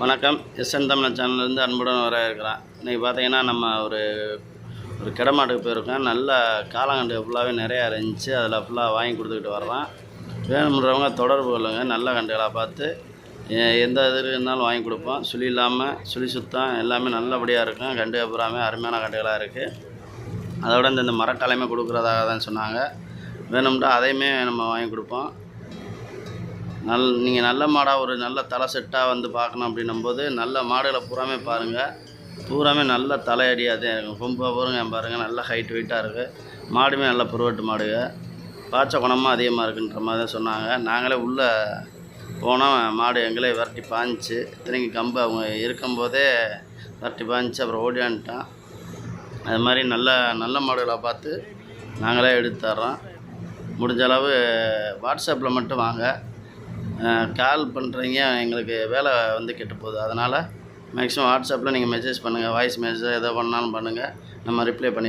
வணக்கம். எஸ்என் தமிழ் சேனல்லேருந்து அன்புடன் வர இருக்கிறேன். இன்றைக்கி பார்த்தீங்கன்னா நம்ம ஒரு ஒரு கிடமாட்டுக்கு போயிருக்கோம். நல்ல காளாங்கண்டு ஃபுல்லாகவே நிறையா இருந்துச்சு. அதில் ஃபுல்லாக வாங்கி கொடுத்துக்கிட்டு வர்றேன் வேணுன்றவங்க தொடர்பு கொள்ளுங்கள் நல்ல கண்டுகளாக பார்த்து எந்த இது இருந்தாலும் வாங்கி கொடுப்போம். சுழி இல்லாமல் சுழி சுத்தம் எல்லாமே நல்லபடியாக இருக்கும். கண்டு அப்புறாமே அருமையான கண்டுகளாக இருக்குது அதோட இந்த இந்த மரக்காலையுமே கொடுக்குறதாக தான் சொன்னாங்க. வேணும்னா அதையுமே நம்ம வாங்கி கொடுப்போம். நல் நீங்கள் நல்ல மாடாக ஒரு நல்ல தலை செட்டாக வந்து பார்க்கணும் அப்படின்னும்போது நல்ல மாடுகளை பூராமே பாருங்கள் பூராமே நல்ல தலையடியாக தான் இருக்கும். கொம்பை பாருங்க பாருங்கள் நல்ல ஹைட் வெயிட்டாக இருக்குது மாடுமே நல்ல புருவட்டு மாடுங்க. பாய்ச்ச குணமும் அதிகமாக இருக்குன்ற மாதிரி தான் சொன்னாங்க. நாங்களே உள்ளே போனால் மாடு எங்களே விரட்டி பாஞ்சிச்சு இத்தனைக்கு கம்பு அவங்க இருக்கும்போதே விரட்டி பாஞ்சிச்சு அப்புறம் ஓடியான்ட்டான் அது மாதிரி நல்ல நல்ல மாடுகளை பார்த்து நாங்களே எடுத்து தர்றோம். முடிஞ்ச அளவு வாட்ஸ்அப்பில் மட்டும் வாங்க. கால் பண்ணுறீங்க எங்களுக்கு வேலை வந்து கெட்டு போகுது. அதனால் மேக்ஸிமம் வாட்ஸ்அப்பில் நீங்கள் மெசேஜ் பண்ணுங்கள் வாய்ஸ் மெசேஜ் எதோ பண்ணாலும் பண்ணுங்கள் நம்ம ரிப்ளை பண்ணி